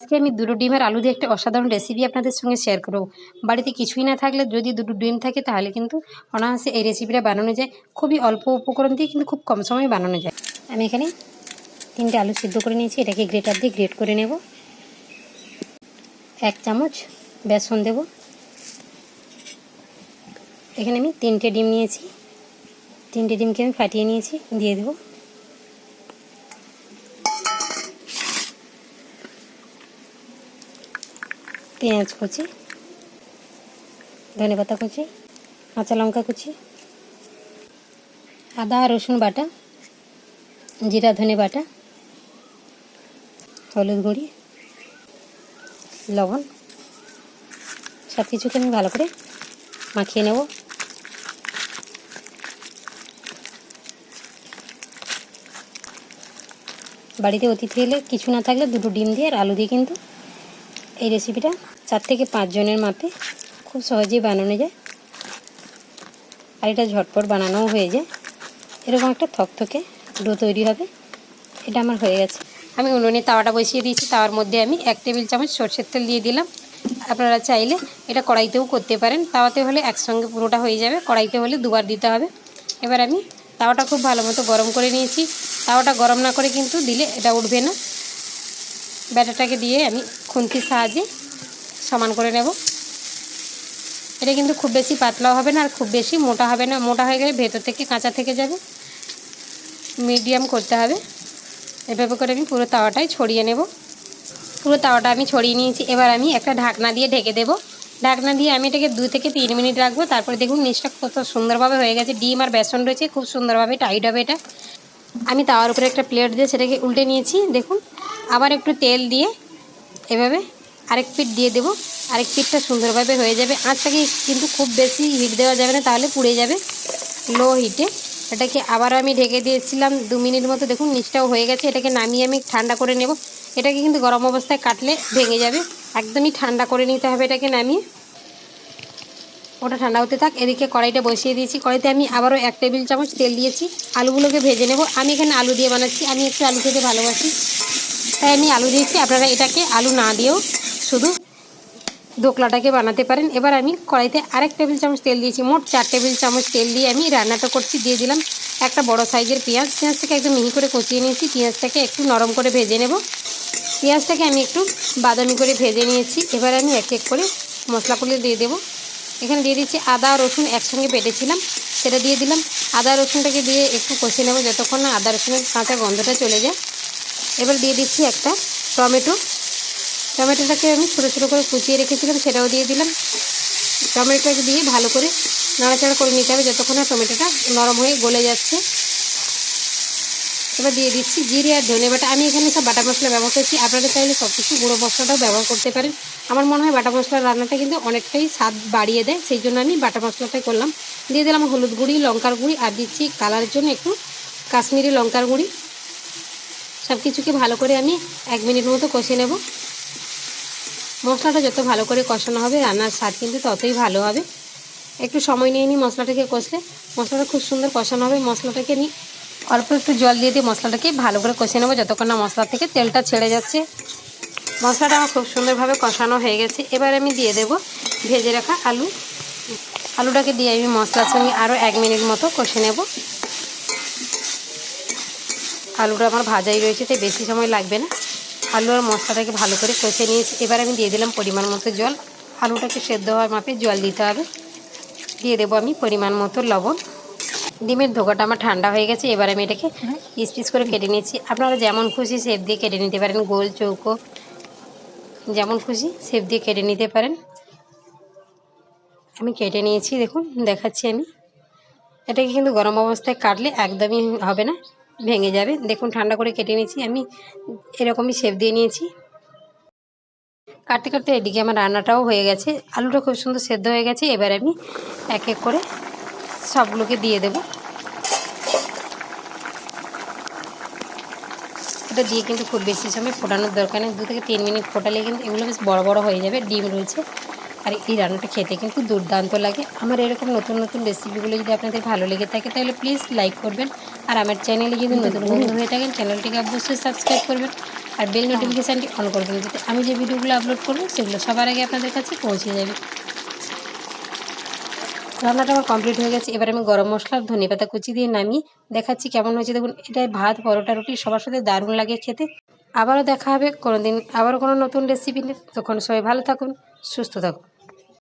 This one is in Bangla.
আজকে আমি দুটো ডিমের আলু দিয়ে একটা অসাধারণ রেসিপি আপনাদের সঙ্গে শেয়ার করব। বাড়িতে কিছুই না থাকলে যদি দুটো ডিম থাকে, তাহলে কিন্তু অনায়াসে এই রেসিপিটা বানানো যায়। খুবই অল্প উপকরণ দিয়ে কিন্তু খুব কম সময়ে বানানো যায়। আমি এখানে তিনটে আলু সিদ্ধ করে নিয়েছি। এটাকে গ্রেটার দিয়ে গ্রেট করে নেব। এক চামচ বেসন দেব। এখানে আমি তিনটে ডিম নিয়েছি। তিনটে ডিমকে আমি ফাটিয়ে নিয়েছি। দিয়ে দেবো। পেঁয়াজ কুচি, ধনে পাতা কুচি, কাঁচা লঙ্কা কুচি, আদা রসুন বাটা, জিরা ধনে বাটা, হলুদ গুঁড়ি, লবণ সব কিছুকে আমি ভালো করে মাখিয়ে নেব। বাড়িতে অতিথি এলে কিছু না থাকলে দুটো ডিম দিয়ে আর আলু দিয়ে কিন্তু এই রেসিপিটা চার থেকে পাঁচ জনের মাপে খুব সহজেই বানানো যায়। আর এটা ঝটপট বানানোও হয়ে যায়। এরকম একটা থকথকে ডো তৈরি হবে। এটা আমার হয়ে গেছে। আমি উনুনে তাওয়াটা বসিয়ে দিয়েছি। তাওয়ার মধ্যে আমি এক টেবিল চামচ সর্ষের তেল দিয়ে দিলাম। আপনারা চাইলে এটা কড়াইতেও করতে পারেন। তাওয়াতে হলে একসঙ্গে পুরোটা হয়ে যাবে। কড়াইতে হলে দুবার দিতে হবে। এবার আমি তাওয়াটা খুব ভালো মতো গরম করে নিয়েছি। তাওয়াটা গরম না করে কিন্তু দিলে এটা উঠবে না। ব্যাটারটাকে দিয়ে আমি খুন্তির সাহায্যে সমান করে নেব। এটা কিন্তু খুব বেশি পাতলাও হবে না আর খুব বেশি মোটা হবে না। মোটা হয়ে গেলে ভেতর থেকে কাঁচা থেকে যাবে। মিডিয়াম করতে হবে। এভাবে করে আমি পুরো তাওয়াটাই ছড়িয়ে নেব। পুরো তাওয়াটা আমি ছড়িয়ে নিয়েছি। এবার আমি একটা ঢাকনা দিয়ে ঢেকে দেবো। ঢাকনা দিয়ে আমি এটাকে দু থেকে তিন মিনিট রাখব। তারপরে দেখুন নিচটা কত সুন্দরভাবে হয়ে গেছে। ডিম আর বেসন রয়েছে। খুব সুন্দরভাবে টাইট হবে এটা। আমি তাওয়ার উপরে একটা প্লেট দিয়ে সেটাকে উল্টে নিয়েছি। দেখুন আবার একটু তেল দিয়ে এভাবে আরেক পিঠ দিয়ে দেবো। আরেক পিঠটা সুন্দরভাবে হয়ে যাবে। আঁচটাকে কিন্তু খুব বেশি হিট দেওয়া যাবে না, তাহলে পুড়ে যাবে লো হিটে এটাকে আবার আমি ঢেকে দিয়েছিলাম দু মিনিট মতো। দেখুন, নিচটাও হয়ে গেছে। এটাকে নামিয়ে আমি ঠান্ডা করে নেব। এটাকে কিন্তু গরম অবস্থায় কাটলে ভেঙে যাবে। একদমই ঠান্ডা করে নিতে হবে এটাকে নামিয়ে। ওটা ঠান্ডা হতে থাক। এদিকে কড়াইটা বসিয়ে দিয়েছি। কড়াইতে আমি আবারও এক টেবিল চামচ তেল দিয়েছি। আলুগুলোকে ভেজে নেব। আমি এখানে আলু দিয়ে বানাচ্ছি। আমি একটু আলু খেতে ভালোবাসি। তাই আমি আলু দিয়েছি। আপনারা এটাকে আলু না দিয়েও শুধু দোকলাটাকে বানাতে পারেন। এবার আমি কড়াইতে আরেক টেবিল চামচ তেল দিয়েছি। মোট চার টেবিল চামচ তেল দিয়ে আমি রান্নাটা করছি। দিয়ে দিলাম একটা বড় সাইজের পেঁয়াজ। পেঁয়াজটাকে একদম মিহি করে কচিয়ে নিয়েছি। পেঁয়াজটাকে একটু নরম করে ভেজে নেব। পেঁয়াজটাকে আমি একটু বাদামি করে ভেজে নিয়েছি। এবার আমি এক এক করে মশলা মশলাগুলো দিয়ে দেবো। এখানে দিয়ে দিচ্ছি আদা, রসুন একসঙ্গে বেটেছিলাম। সেটা দিয়ে দিলাম। আদা, রসুনটাকে দিয়ে একটু কষে নেব যতক্ষণ না আদা, রসুনের কাঁচা গন্ধটা চলে যায়। এবার দিয়ে দিচ্ছি একটা টমেটো। টমেটোটাকে আমি ছোটো ছোটো করে কুচিয়ে রেখেছিলাম, সেটাও দিয়ে দিলাম। টমেটোটাকে দিয়ে ভালো করে নাড়াচাড়া করে নিতে হবে যতক্ষণ টমেটোটা নরম হয়ে গলে যাচ্ছে। এবার দিয়ে দিচ্ছি জিরে আর ধনে বাটা। আমি এখানে সব বাটা মশলা ব্যবহার করছি। আপনারা চাইলে সব কিছু গুঁড়ো মশলাটাও ব্যবহার করতে পারেন। আমার মনে হয় বাটা মশলার রান্নাটা কিন্তু অনেকটাই স্বাদ বাড়িয়ে দেয়, সেই জন্য আমি বাটা মশলাটাই করলাম। দিয়ে দিলাম হলুদ গুঁড়ি, লঙ্কার গুঁড়ি, আর দিচ্ছি কালারের জন্য একটু কাশ্মীরি লঙ্কার গুঁড়ি। সব কিছুকে ভালো করে আমি এক মিনিট মতো কষে নেব। মশলাটা যত ভালো করে কষানো হবে, রান্নার স্বাদ কিন্তু ততই ভালো হবে। একটু সময় নিয়ে নিই মশলাটাকে কষলে। মশলাটা খুব সুন্দর কষানো হবে। মশলাটাকে নিই অল্প একটু জল দিয়ে দিয়ে মশলাটাকে ভালো করে কষে নেব যতক্ষণ না মশলা থেকে তেলটা ছেড়ে যাচ্ছে। মশলাটা আমার খুব সুন্দরভাবে কষানো হয়ে গেছে। এবার আমি দিয়ে দেব ভেজে রাখা আলু। আলুটাকে দিয়ে আমি মশলার সঙ্গে আরও এক মিনিট মতো কষে নেব। আলুটা আমার ভাজাই রয়েছে, তাই বেশি সময় লাগবে না। আলু আর মশলাটাকে ভালো করে কষে নিয়েছি। এবার আমি দিয়ে দিলাম পরিমাণ মতো জল। আলুটাকে সেদ্ধ হওয়ার মাপে জল দিতে হবে। দিয়ে দেবো আমি পরিমাণ মতো লবণ। ডিমের ধোকাটা আমার ঠান্ডা হয়ে গেছে, এবার আমি এটাকে পিস পিস করে কেটে নিয়েছি। আপনারা যেমন খুশি শেপ দিয়ে কেটে নিতে পারেন, গোল চৌকো যেমন খুশি শেপ দিয়ে কেটে নিতে পারেন। আমি কেটে নিয়েছি, দেখুন, দেখাচ্ছি আমি। এটাকে কিন্তু গরম অবস্থায় কাটলে একদমই হবে না। ভেঙে যাবে। দেখুন, ঠান্ডা করে কেটে নিয়েছি আমি। এরকমই শেপ দিয়ে নিয়েছি। কাটতে কাটতে এদিকে আমার রান্নাটাও হয়ে গেছে। আলুটা খুব সুন্দর সেদ্ধ হয়ে গেছে। এবার আমি এক এক করে সবগুলোকে দিয়ে দেব। এটা দিয়ে কিন্তু খুব বেশি সময় ফোটানোর দরকার নেই। দু থেকে তিন মিনিট ফোটালে কিন্তু এগুলো বেশ বড় বড় হয়ে যাবে। ডিম রয়েছে। আর এই রান্নাটা খেতে কিন্তু দুর্দান্ত লাগে। আমার এরকম নতুন নতুন রেসিপিগুলো যদি আপনাদের ভালো লেগে থাকে তাহলে প্লিজ লাইক করবেন। আর আমার চ্যানেলে যদি নতুন বন্ধু হয়ে থাকেন চ্যানেলটিকে অবশ্যই সাবস্ক্রাইব করবেন। আর বেল নোটিফিকেশানটি অন করে দেবেন যাতে আমি যে ভিডিওগুলো আপলোড করব সেগুলো সবার আগে আপনাদের কাছে পৌঁছে যাবে। রান্নাটা আমার কমপ্লিট হয়ে গেছে। এবার আমি গরম মশলা ধনে পাতা কুচি দিয়ে নামিয়ে দেখাচ্ছি কেমন হয়েছে। দেখুন এটাই ভাত পরোটা রুটি সবার সাথে দারুণ লাগে খেতে। আবারও দেখা হবে কোনো দিন আবারও কোনো নতুন রেসিপি নিয়ে। তখন সবাই ভালো থাকুন সুস্থ থাকুন।